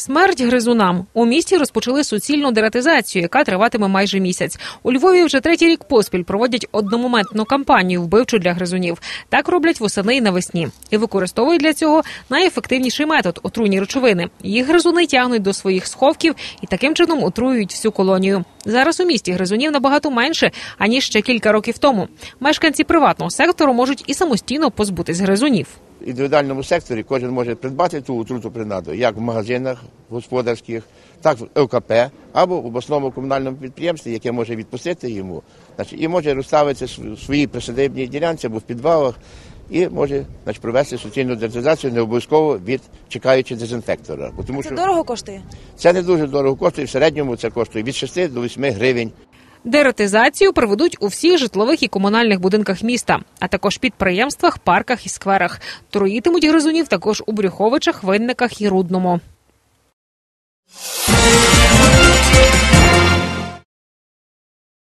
Смерть гризунам у місті розпочали суцільну дератизацію, яка триватиме майже місяць. У Львові вже третій рік поспіль проводять одномоментну кампанію вбивчу для гризунів. Так роблять восени і навесні і використовують для цього найефективніший метод отруйні речовини. Їх гризуни тягнуть до своїх сховків і таким чином отруюють всю колонію. Зараз у місті гризунів набагато менше аніж ще кілька років тому. Мешканці приватного сектору можуть і самостійно позбутись гризунів. Індивідуальному секторі кожен може придбати ту отруту принаду, як в магазинах господарських, так в ЛКП або в обласному комунальному підприємстві, яке може відпустити йому, значить, і може розставити в своїй присадибній ділянці або в підвалах, і може значить, провести суцільну дезінфекцію, не обов'язково від чекаючи дезінфектора. Бо Тому Це що дорого коштує. це не дуже дорого коштує. В середньому це коштує від 6 до 8 гривень. Дератизацію проведуть у всіх житлових і комунальних будинках міста, а також підприємствах, парках і скверах. Труїтимуть гризунів також у Брюховичах, Винниках і Рудному.